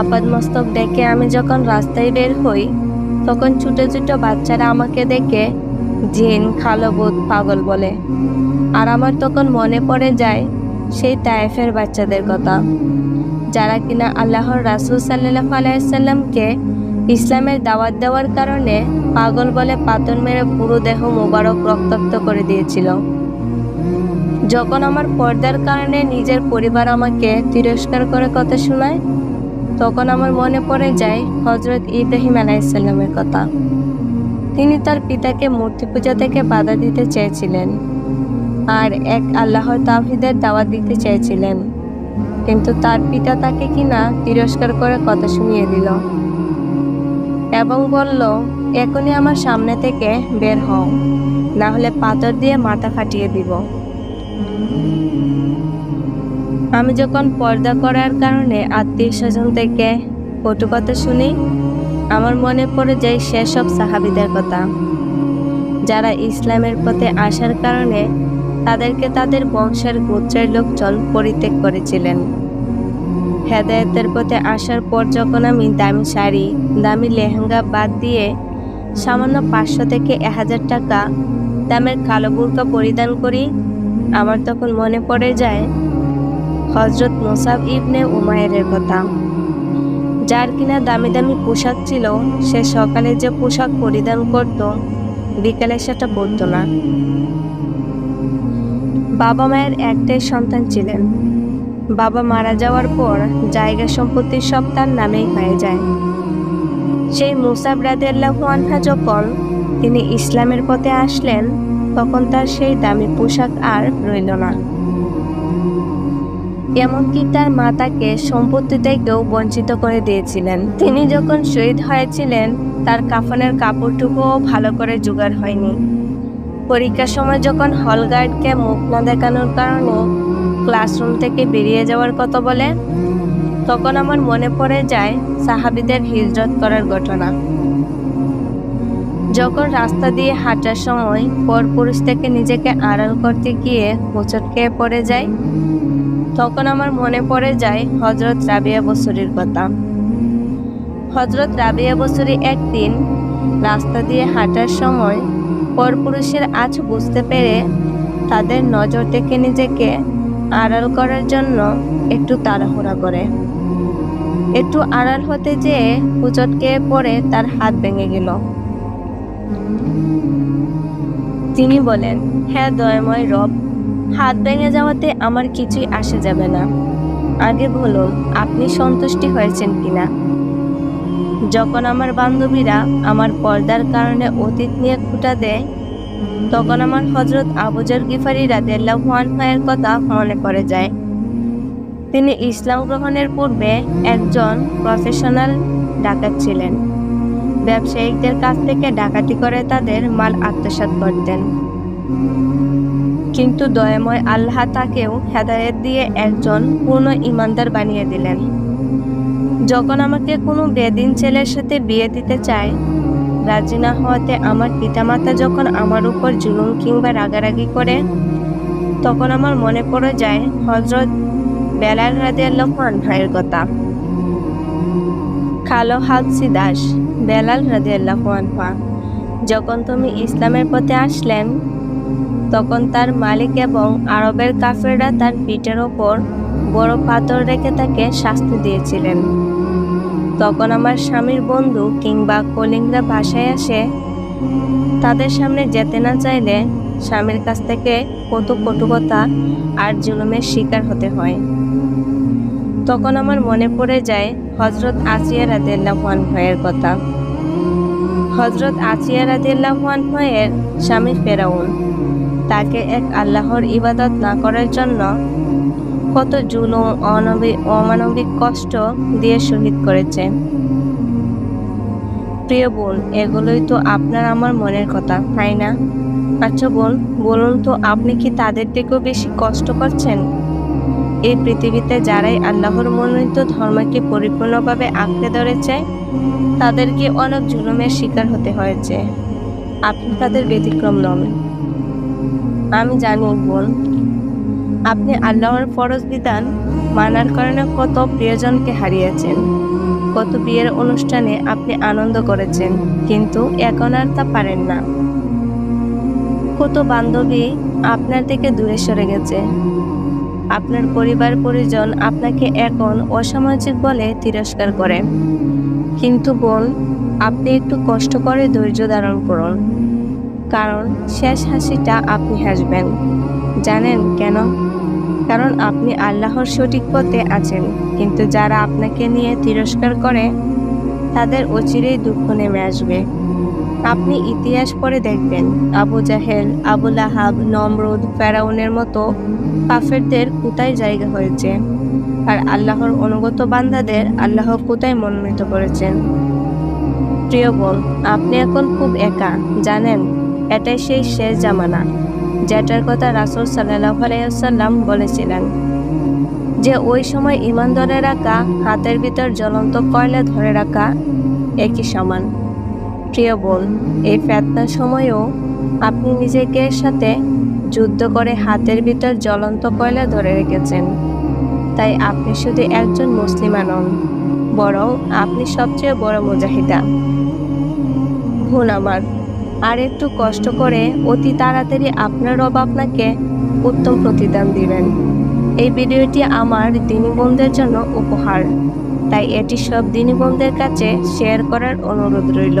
আপাদ মস্তক ডেকে আমি যখন রাস্তায় বের হই, তখন ছোট ছোট বাচ্চারা আমাকে দেখে, জিন খালবুত পাগল বলে। আর আমার তখন মনে পড়ে যায়, সেই তায়েফের বাচ্চাদের কথা। যারা কিনা আল্লাহর রাসুল সাল্লাহ আলাইসাল্লামকে ইসলামের দাওয়াত দেওয়ার কারণে পাগল বলে পাতন মেরে পুরো দেহ মোবারক রক্তাক্ত করে দিয়েছিল। যখন আমার পর্দার কারণে নিজের পরিবার আমাকে তিরস্কার করে কথা শোনায় তখন আমার মনে পড়ে যায় হজরত ইব্রাহিম আলাইসাল্লামের কথা। তিনি তার পিতাকে মূর্তি পূজা থেকে বাধা দিতে চেয়েছিলেন আর এক আল্লাহর তাহিদের দাওয়াত দিতে চেয়েছিলেন। কিন্তু তার পিতা তাকে কিনা তিরস্কার করে কথা শুনিয়ে দিল এবং বলল, এখনই আমার সামনে থেকে বের হও, না হলে পাথর দিয়ে মাথা ফাটিয়ে দিব। আমি যখন পর্দা করার কারণে আত্মীয় স্বজন থেকে কটু কথা শুনি, আমার মনে পড়ে যায় সেসব সাহাবিদের কথা। যারা ইসলামের পথে আসার কারণে তাদেরকে তাদের বংশের গোত্রের লোকজন পরিত্যাগ করেছিলেন। হেদায়তের পথে আসার পর যখন আমি দামি শাড়ি, দামি লেহেঙ্গা বাদ দিয়ে সামান্য পাঁচশো থেকে এক হাজার টাকা দামের কালো বুরকা পরিধান করি, আমার তখন মনে পড়ে যায় হজরত মোসাব ইবনে উমায়ের কথা। যার কিনা দামি দামি পোশাক ছিল, সে সকালে যে পোশাক পরিধান করত, বিকালে সেটা পরতো না। বাবা মায়ের একটাই সন্তান ছিলেন। বাবা মারা যাওয়ার পর জায়গা সম্পত্তি সব তার নামেই হয়ে যায়। সেই মুসাব রাদিয়াল্লাহু আনহা যখন তিনি ইসলামের পথে আসলেন, তখন তার সেই দামি পোশাক আর রইল না। এমনকি তার মা তাকে সম্পত্তি থেকেও বঞ্চিত করে দিয়েছিলেন। তিনি যখন শহীদ হয়েছিলেন, তার কাফনের কাপড়টুকুও ভালো করে জোগাড় হয়নি। পরীক্ষার সময় যখন হল গার্ডকে মুখ না দেখানোর কারণে ক্লাসরুম থেকে বেরিয়ে যাওয়ার কথা বলে, তখন আমার মনে পড়ে যায় সাহাবিদের হিজরত করার ঘটনা। যখন রাস্তা দিয়ে হাঁটার সময় পরপুরুষ থেকে নিজেকে আড়াল করতে গিয়ে হোঁচট খেয়ে পড়ে যায় তখন আমার মনে পড়ে যায় হজরত রাবিয়া বসুরির কথা। হজরত রাবিয়া বসুরি একদিন রাস্তা দিয়ে হাঁটার সময় পরপুরুষের আজ বুঝতে পেরে তাদের নজর থেকে নিজেকে আড়াল করার জন্য একটু তাড়াহুড়া করে। একটু আড়াল হতে যেয়ে হুচটকে পড়ে তার হাত ভেঙে গেল। তিনি বলেন হ্যাঁ দয়াময় রব হাত ভেঙে যাওয়াতে আমার কিছুই আসে যাবে না। আগে বলুন, আপনি সন্তুষ্টি হয়েছেন কিনা? যখন আমার বান্ধবীরা আমার পর্দার কারণে অতীত নিয়ে খুঁটা দেয়, তখন আমার হজরত আবুজার গিফারি রাদেল্লা হুয়ান ভাইয়ের কথা মনে পড়ে যায়। তিনি ইসলাম গ্রহণের পূর্বে একজন প্রফেশনাল ডাকাত ছিলেন। ব্যবসায়িকদের কাছ থেকে ডাকাতি করে তাদের মাল আত্মসাৎ করতেন। কিন্তু দয়াময় আল্লাহ তাকেও হেদায়েত দিয়ে একজন পূর্ণ ইমানদার বানিয়ে দিলেন। যখন আমাকে কোনো বেদিন ছেলের সাথে বিয়ে দিতে চায়, রাজি না হওয়াতে আমার পিতামাতা যখন আমার উপর জুলুম কিংবা রাগারাগি করে, তখন আমার মনে পড়ে যায় হজরত বেলাল রাজি আল্লাহ ভাইয়ের কথা। খালো হাদসি দাস বেলাল রাজি আল্লাহ যখন তুমি ইসলামের পথে আসলেন তখন তার মালিক এবং আরবের কাফেররা তার পিঠের ওপর বড় পাথর রেখে তাকে শাস্তি দিয়েছিলেন। তখন আমার স্বামীর বন্ধু কিংবা কলিংরা বাসায় আসে। তাদের সামনে যেতে না চাইলে স্বামীর কাছ থেকে কত কটুকতা আর জুলুমের শিকার হতে হয়। তখন আমার মনে পড়ে যায় হজরত আসিয়া রাদিয়াল্লাহুয়ান ভয়ের কথা। হজরত আসিয়া রাদিয়াল্লাহুয়ান ভয়ের স্বামী ফেরাউন। তাকে এক আল্লাহর ইবাদত না করার জন্য কত জুলুম, অনবি, অমানবিক কষ্ট দিয়ে শহীদ করেছে। প্রিয় বোন, এগুলোই তো আপনার আমার মনের কথা, তাই না? আচ্ছা বোন, বলুন তো আপনি কি তাদের থেকেও বেশি কষ্ট করছেন? এই পৃথিবীতে যারাই আল্লাহর মনোনীত ধর্মকে পরিপূর্ণভাবে আঁকড়ে ধরেছে, তাদেরকে অনেক জুলুমের শিকার হতে হয়েছে। আপনি তাদের ব্যতিক্রম নন। আমি জানি, বোন। আপনি আল্লাহর ফরজ বিধান মানার কারণে কত প্রিয়জনকে হারিয়েছেন, কত বিয়ের অনুষ্ঠানে আপনি আনন্দ করেছেন, কিন্তু এখন আর তা পারেন না। কত বান্ধবী আপনার থেকে দূরে সরে গেছে। আপনার পরিবার পরিজন আপনাকে এখন অসামাজিক বলে তিরস্কার করে। কিন্তু বোন, আপনি একটু কষ্ট করে ধৈর্য ধারণ করুন। কারণ শেষ হাসিটা আপনি হাসবেন। জানেন কেন? কারণ আপনি আল্লাহর সঠিক পথে আছেন, কিন্তু যারা আপনাকে নিয়ে তিরস্কার করে, তাদের অচিরেই দুঃখ নেমে আসবে। আপনি ইতিহাস পরে দেখবেন, আবু জাহেল, আবু লাহাব, নমরুদ, ফেরাউনের মতো কাফেরদের কোথায় জায়গা হয়েছে? আর আল্লাহর অনুগত বান্দাদের আল্লাহ কোথায় মনোনীত করেছেন? প্রিয় বোন, আপনি এখন খুব একা, জানেন? এটাই সেই শেষ জামানা, যেটার কথা রাসুল সাল্লাহ আলাইসাল্লাম বলেছিলেন। যে ওই সময় ইমান ধরে রাখা, হাতের ভিতর জ্বলন্ত কয়লা ধরে রাখা, একই সমান। প্রিয় বোন, এই ফেতনার সময়েও আপনি নিজেকে সাথে যুদ্ধ করে হাতের ভিতর জ্বলন্ত কয়লা ধরে রেখেছেন। তাই আপনি শুধু একজন মুসলিমা নন, বরং আপনি সবচেয়ে বড় মুজাহিদা। ভুল আমার আর একটু কষ্ট করে অতি তাড়াতাড়ি আপনার রব আপনাকে উত্তম প্রতিদান দিবেন। এই ভিডিওটি আমার দিনীবন্ধের জন্য উপহার। তাই এটি সব দিনীবন্ধের কাছে শেয়ার করার অনুরোধ রইল।